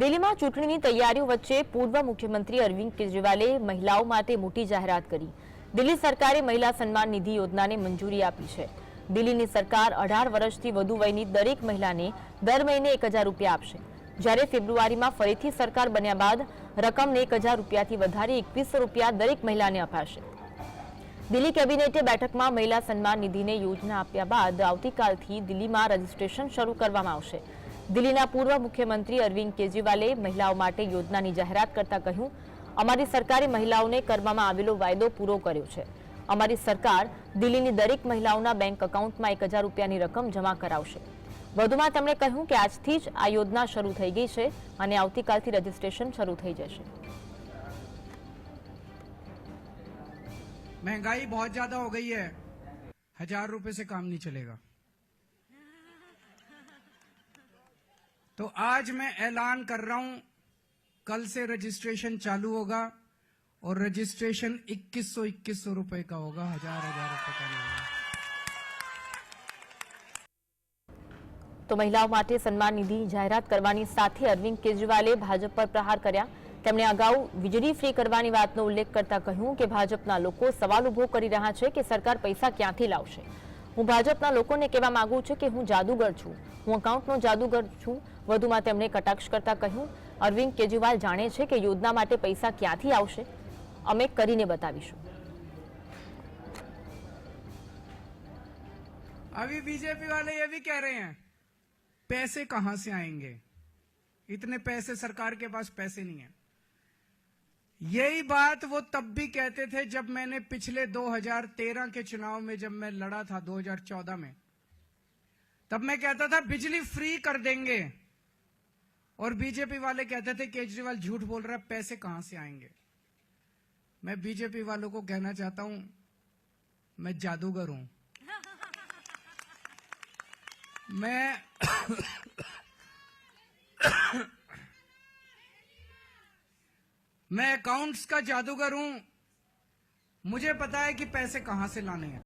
દિલ્હીમાં ચૂંટણીની તૈયારીઓ વચ્ચે પૂર્વ મુખ્યમંત્રી અરવિંદ કેજરીવાલે મહિલાઓ માટે મોટી જાહેરાત કરી. દિલ્હી સરકારે મહિલા સન્માન નિધિ યોજનાને મંજૂરી આપી છે. દિલ્હીની સરકાર અઢાર વર્ષથી વધુ વયની દરેક મહિલાને દર મહિને એક હજાર રૂપિયા આપશે. જ્યારે ફેબ્રુઆરીમાં ફરીથી સરકાર બન્યા બાદ રકમને એક હજાર રૂપિયાથી વધારી એકવીસો રૂપિયા દરેક મહિલાને અપાશે. દિલ્હી કેબિનેટે બેઠકમાં મહિલા સન્માન નિધિને યોજના આપ્યા બાદ આવતીકાલથી દિલ્હીમાં રજીસ્ટ્રેશન શરૂ કરવામાં આવશે. દિલ્હીના પૂર્વ મુખ્યમંત્રી અરવિંદ કેજરીવાલે મહિલાઓ માટે યોજનાની જાહેરાત કરતા કહ્યું અમારી સરકારે મહિલાઓને કરવામાં આવેલો વાયદો પૂરો કર્યો છે અમારી સરકાર દિલ્હીની દરેક મહિલાઓના બેંક એકાઉન્ટમાં એક હજાર રૂપિયાની રકમ જમા કરાવશે વધુમાં તેમણે કહ્યું કે આજથી જ આ યોજના શરૂ થઈ ગઈ છે અને આવતીકાલથી રજીસ્ટ્રેશન શરૂ થઈ જશે महंगाई बहुत ज्यादा हो गई है हजार रुपए से काम नहीं चलेगा तो आज मैं ऐलान कर रहा हूं कल से रजिस्ट्रेशन चालू होगा और रजिस्ट्रेशन 2100 2100 रुपए का होगा हजार हजार रुपए का नहीं होगा તો મહિલાઓ માટે સન્માન નિધિ જાહેરાત કરવાની સાથે અરવિંદ કેજરીવાલે ભાજપ પર પ્રહાર કર્યા તેમણે અગાઉ વીજળી ફ્રી કરવાની વાતનો ઉલ્લેખ કરતા કહ્યું કે ભાજપના લોકો સવાલ ઉભો કરી રહ્યા છે કે સરકાર પૈસા ક્યાંથી લાવશે હું ભાજપના લોકોને કહેવા માંગુ છું કે હું જાદુગર છું હું એકાઉન્ટનો જાદુગર છું વધુમાં તેમણે કટાક્ષ કરતા કહ્યું અરવિંદ કેજરીવાલ જાણે છે કે યોજના માટે પૈસા ક્યાંથી આવશે અમે કરીને બતાવીશું अभी बीजेपी वाले ये भी कह रहे हैं पैसे कहां से आएंगे इतने पैसे सरकार के पास पैसे नहीं है यही बात वो तब भी कहते थे जब मैंने पिछले 2013 के चुनाव में जब मैं लड़ा था 2014 में। तब मैं कहता था, बिजली फ्री कर देंगे। और बीजेपी वाले कहते थे, केजरीवाल झूठ बोल रहा है, पैसे कहाँ से आएँगे? मैं बीजेपी वालों को कहना चाहता हूँ, मैं जादूगर हूँ। मैं मैं अकाउंट्स का जादूगर हूं मुझे पता है कि पैसे कहां से लाने हैं